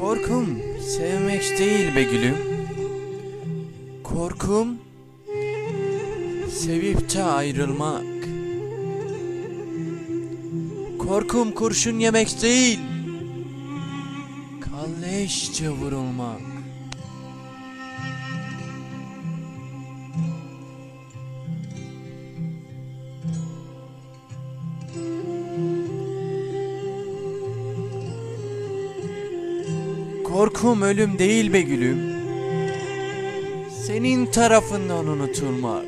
Korkum sevmek değil be gülüm. Korkum sevip de ayrılmak. Korkum kurşun yemek değil. Kalleşçe vurulmak. Korkum ölüm değil be gülüm. Senin tarafından unutulmak.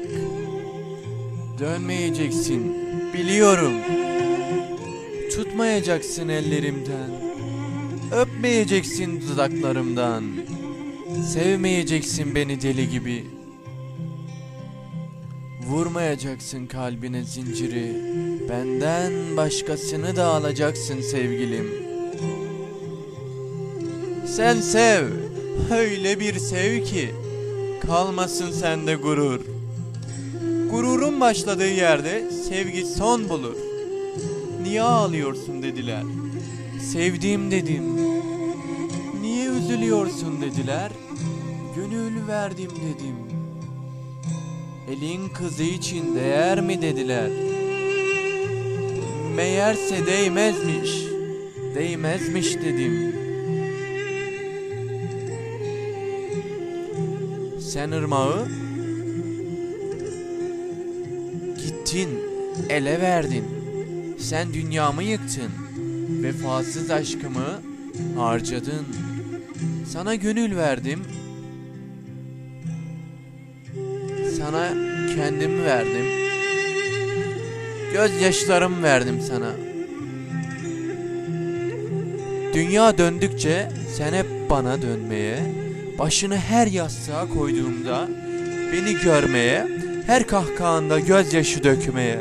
Dönmeyeceksin, biliyorum. Tutmayacaksın ellerimden. Öpmeyeceksin dudaklarımdan. Sevmeyeceksin beni deli gibi. Vurmayacaksın kalbine zinciri. Benden başkasını da alacaksın sevgilim. Sen sev, öyle bir sev ki kalmasın sende gurur. Gururun başladığı yerde sevgi son bulur. Niye ağlıyorsun dediler. Sevdiğim dedim. Niye üzülüyorsun dediler. Gönül verdim dedim. Elin kızı için değer mi dediler. Meğerse değmezmiş. Değmezmiş dedim. Sen ırmağı gittin, ele verdin. Sen dünyamı yıktın. Vefasız aşkımı harcadın. Sana gönül verdim. Sana kendimi verdim. Gözyaşlarımı verdim sana. Dünya döndükçe sen hep bana dönmeye, başını her yastığa koyduğumda beni görmeye, her kahkahanda gözyaşı dökmeye.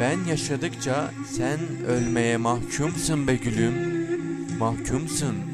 Ben yaşadıkça sen ölmeye mahkumsun be gülüm, mahkumsun.